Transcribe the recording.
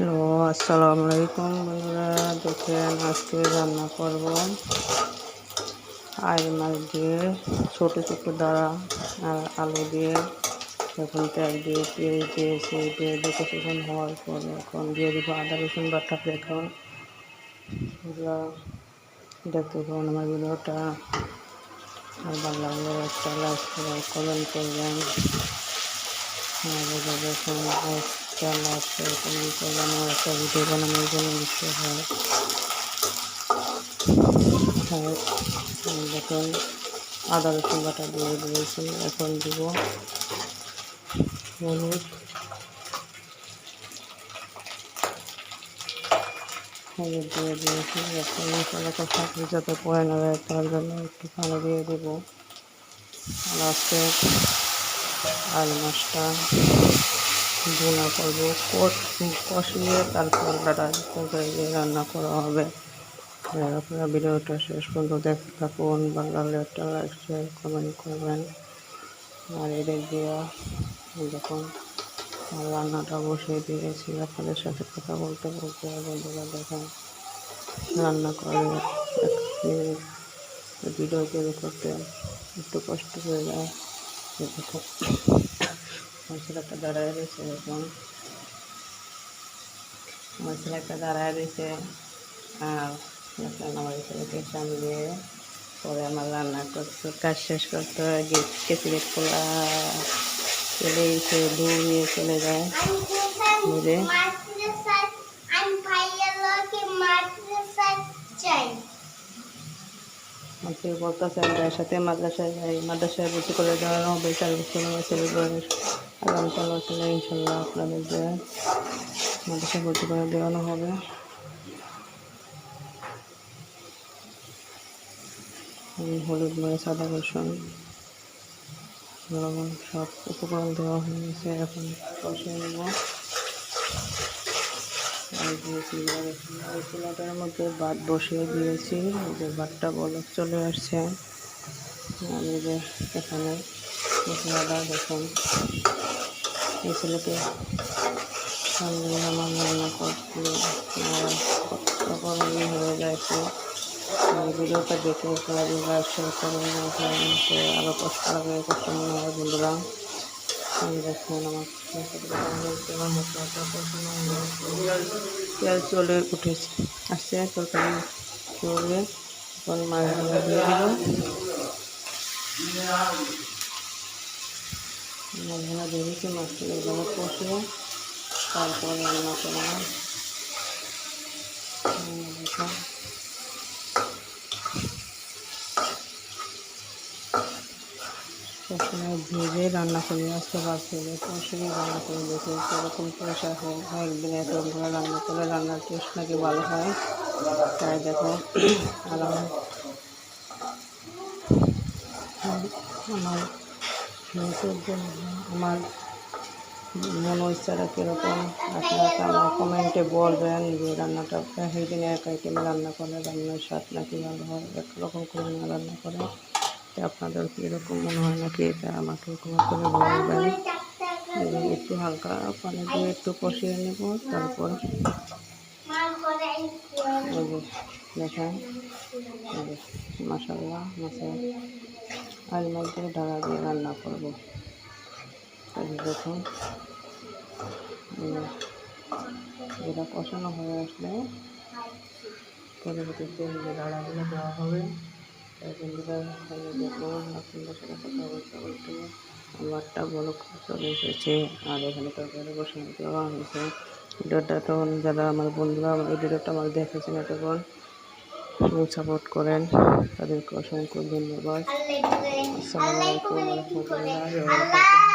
Hello আসসালামু আলাইকুম বন্ধুরা। দেখেন আজকে রান্না করব আই মাছ দিয়ে, ছোটো ছোটো দাঁড়া আর আলু দিয়ে, এখন তেল দিয়ে পেঁয়াজ দিয়েছি দিয়ে দেখে হওয়ার পর এখন দিয়ে দিব আদা, রসুন, বাটা এখন এগুলো দেখতে পাবেন আমার ভিডিওটা? আর ভালো লাগলে একটা লাইক করবেন। দেখুন লাইক করে কমেন্ট করবেন আর একটা ভিডিও বানানোর জন্য ইচ্ছে হয়। দেখুন, আদা রসুন বাটা দিয়ে দিয়েছি, এখন দিব হলুদ। হলুদ দিয়ে দিয়েছি, এখন মশলাটা থাকলে যাতে পড়ে না যায় তার জন্য একটু পানি দিয়ে দেবো। আর আজকে আলু মাছটা ভুনা করব কষিয়ে তারপর রান্না করা হবে। আর আপনারা ভিডিওটা শেষ পর্যন্ত দেখতে থাকুন লাগলে একটা লাইক শেয়ার কমেন্ট করবেন। আর এদের দিয়ে যখন রান্নাটা বসিয়ে দিয়েছি, আপনাদের সাথে কথা বলতে বলতে বন্ধুরা দেখেন, রান্না করে ভিডিও তৈরি করতে একটু কষ্ট হয়ে যায়। দেখো মশলাটা দাঁড়ায় রয়েছে এখন মশলাটা দাঁড়ায় রয়েছে আর মশলা আমার ছেলেকে সামলিয়ে পরে আমার রান্না করতে কাজ শেষ করতে হয় কেচিরে খোলা চলে এসে দৌড়িয়ে চলে যায় বুঝে আমাকে বলতেছে আমার সাথে মাদ্রাসায় যাই মাদ্রাসায় ভর্তি করে দেওয়া হবে চার বছর আমার ছেলে বয়স। আগামীকাল বছরে ইনশাল্লাহ আপনাদের যে মাদ্রাসায় ভর্তি করে দেওয়ানো হবে। হলুদ মরিচ আদা রসুন সব উপকরণ দেওয়া হয়ে গেছে, এখন কষিয়ে নেব। আর দিয়েছি চুলাটার মধ্যে ভাত বসিয়ে দিয়েছি। যে ভাতটা বলক চলে আসছে। আমি যে এখানে মশলাটা দেখুন। এই ছেলেকে সামনে আমার রান্না করছিল হয়ে একটু ভিডিওটা দেখে আরও কষ্ট লাগে কষ্ট মনে হয় বন্ধুরা। দেখুন আমার পেঁয়াজ চলে উঠেছে। আসছে, তরকারি চলে এখন মাছ দিয়ে দিল। মাছগুলো দিয়ে মাছগুলো এভাবে কষিয়ে তারপরে রান্না করলাম দেখুন ভেবে রান্না করি আজকে বাদ ভেজে কষিয়ে রান্না করে দেখি কীরকম পয়সা হয় একদিন এরকম করে রান্না করে রান্নার টেস্ট নাকি ভালো হয়। তাই দেখো আমার আমার মন ইচ্ছাটা কীরকম, আপনারা আমার কমেন্টে বলবেন যে রান্নাটা সেই দিনে এক আইটেমে রান্না করে, রান্নার স্বাদ নাকি ভালো হয়, একরকম করে রান্না করে। আপনাদের কীরকম মনে হয় নাকি এটা আমাকে কমেন্ট করে বলবেন? একটু হালকা পানি দিয়ে একটু কষিয়ে নেব, তারপর দেখেন। মশাল্লা মশলা আর মধ্যে ঢাকা দিয়ে রান্না করব। দেখুন। এটা কষানো হয়ে আসলে পরবর্তীতে যে ডাড়াগুলো দেওয়া হবে। বন্ধুরা বলতে আমারটা বড় চলে এসেছে আর এখানে তরকারি বসানো দেওয়া হয়েছে ভিডিওটা তখন যারা আমার বন্ধুরা এই ভিডিওটা আমার দেখেছেন এতক্ষণ সাপোর্ট করেন তাদেরকে অসংখ্য ধন্যবাদ আসসালামু আলাইকুম